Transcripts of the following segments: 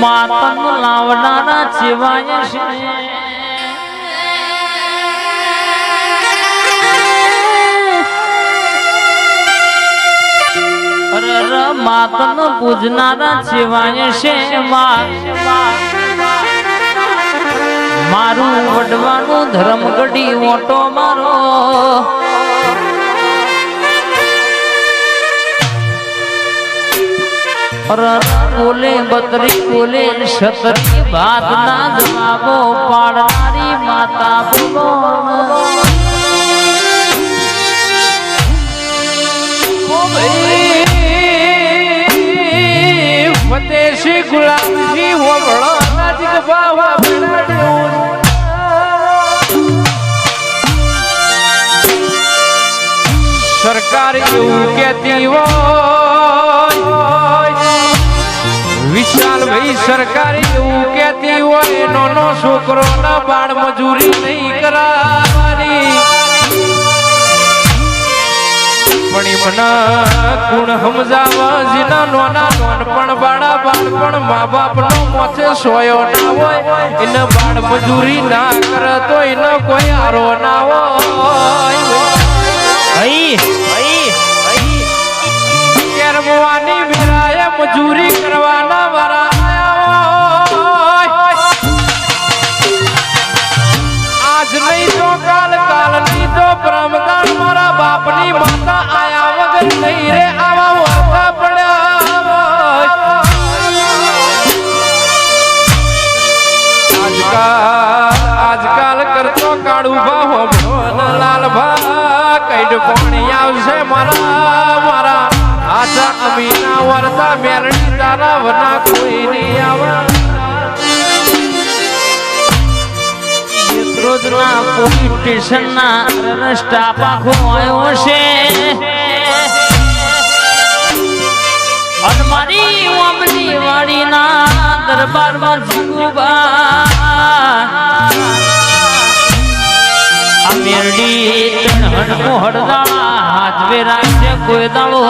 માતન લાવનારા જીવાય છે. માતન પૂજનારા જીવાય છે માં મારું વડવાનું ધર્મ ગઢી મોટો મારો. બોલે બત્રી બોલે છત્રી વાત ના જવાબો પાડનારી માતા બોલો ફતેશી ગુલાબજી હોબળો નાજિક બાવા સરકાર એવું કેતી હોય. વિશાલ ભાઈ સરકાર એવું કહેતી હોય, નોનો છોકરો ના બાળ મજૂરી નહીં કરાવવાની. પણ મને ગુણ સમજાવા જીના નોના નોનપણ બાળા બાળપણ મા બાપ નો મોથે સોયો ના હોય, એને બાળ મજૂરી ના કરે તો એનો કોઈ આરો ના હોય. હઈ આજકાલ કરતો કાળું ભાવ લાલ ભા કઈડ પાણી આવશે મારા મારા આશા અમીના વરતા મેરણી તારા વના કોઈ નહીં આવે રોજના પોલીસ સ્ટેશનના રસ્તા પાખો આવ્યો છે. અને મારી ઓમની વાડીના દરબારમાં આ મેરડી તણહણ મોહરદાળા હાજવે રાખજે કોઈ દાળો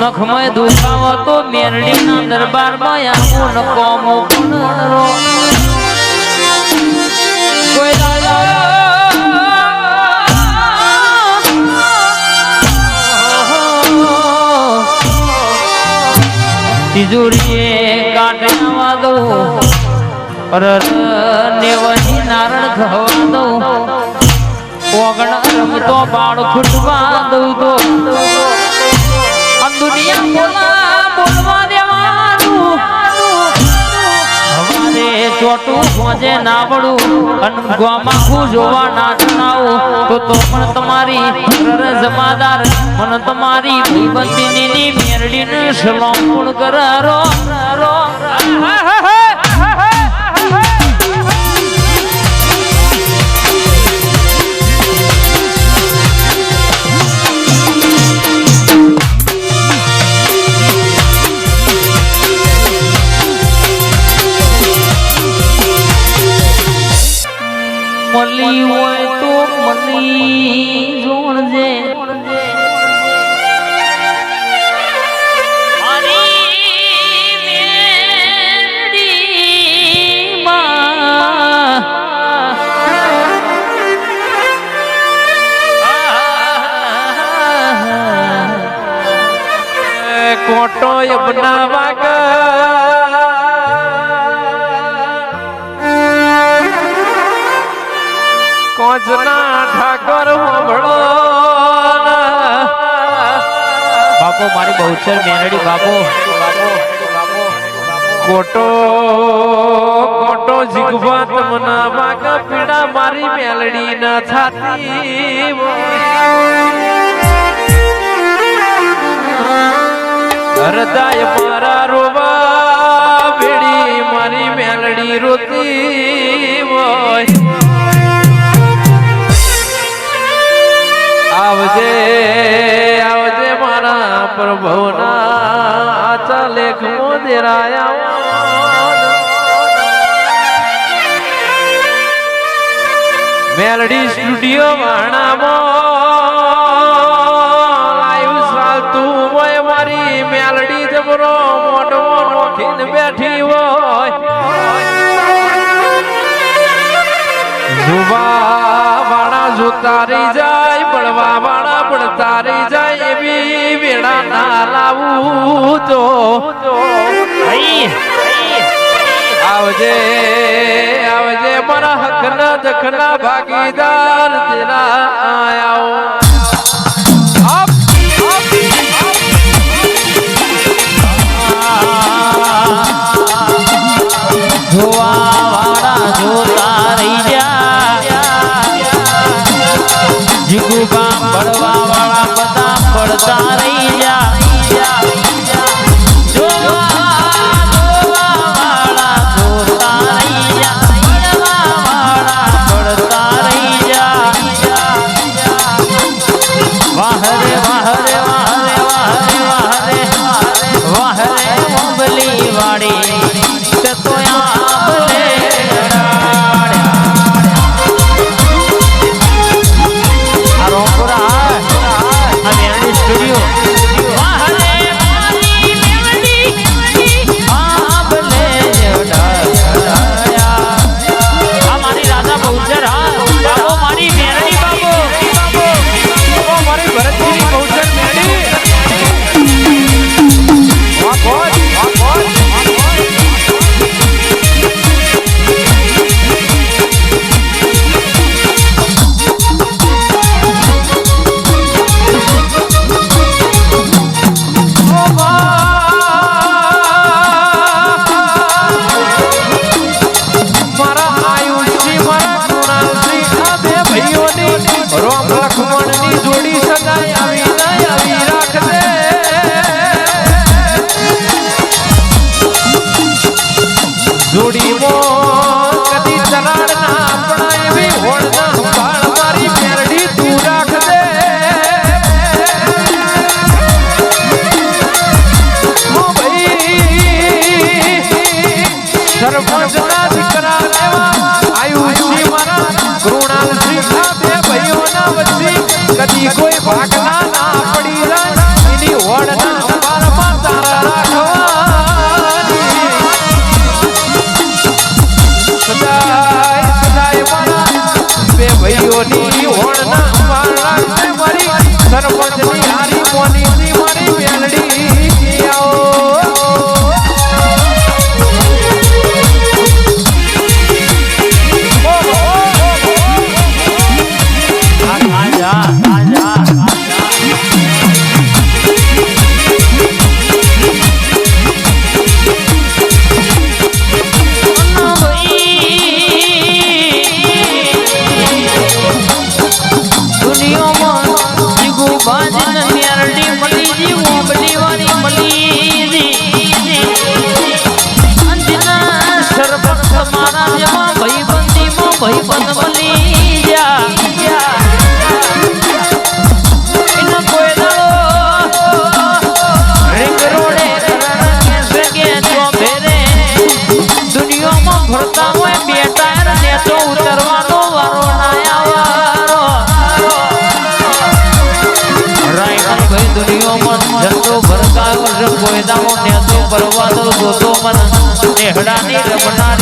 નખમય દુખાવો તો મેરડીના દરબારમાં આવું ન કોમો પણ તિજોરીએ કાઢવા દો પર નેવની ચોટું પહોંચે નાવડું. અનગોમાં હું જોવા ના જણાવું તો તો પણ તમારી જમાદાર, મન તમારી ભાઈબંધીની મેરડીને સલામ પણ કરે કોટો બનાવા કોજના ઠાકોર હોબળો બાપો મારી બહુચર મેરડી બાપો. કોટો કોટો જીગવા તમના માગા પીડા મારી મેલડી ના છાતી હરદાય મારા રોવા ભેડી મારી મેલડી રોતી હોય. આવજે આવજે મારા પ્રભુના ચલેખ મોદેરાયા મેલડી સ્ટુડિયો વાણામાં તારી જાય બળવા વાળા પણ તારી જાય એવી વેળા ના લાવું તો. આવજે આવજે મારા હકના દખના ભાગીદાર તેરા આયા જોવા વાળા para acá. Pode જોતો મન નેહડાની મોટા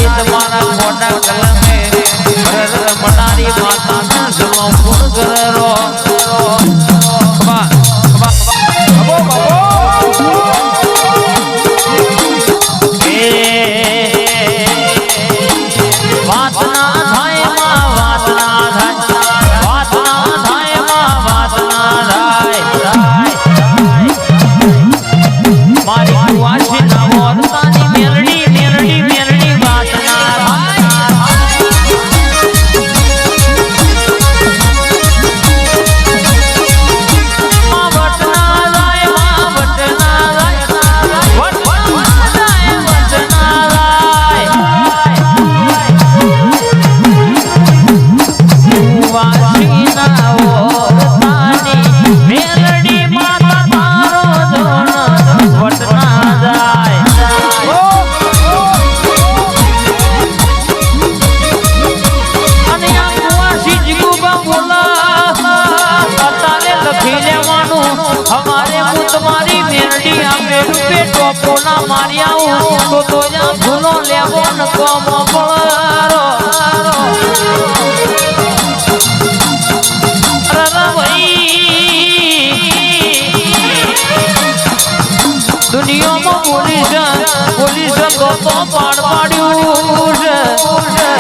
લેખ મેરડી આપે રૂપે ટોપો ના માર્યા તો તો ભૂલો લેવો ન કોમ પળરો દુનિયામાં પોલીસ પોલીસ તો તો પાડ પાડ્યું છે.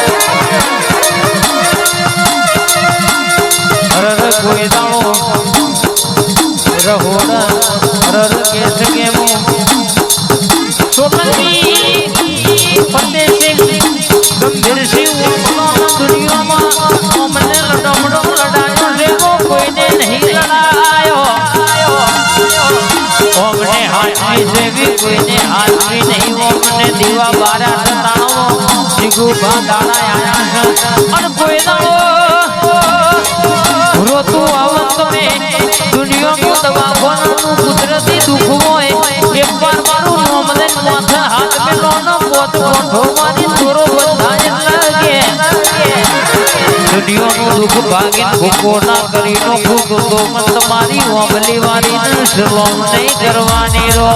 હાથવી જેવી કોઈને દીવા બારા તાણો જીગુ ભા દાડા આયા અને કોઈ દાડો રોતું આવત તમે. દુનિયામાં દવાખાનાનું કુદરતી દુઃખ હોય. એક વાર મારું નામ માથે હાથ મેલો નો પોત કોઠો મારી દુઃખ ભાગી ભૂકો ના કરી નો ભૂખ, તો મન તમારી ઓમલી વાળી ને સલોમ નહીં કરવાની રો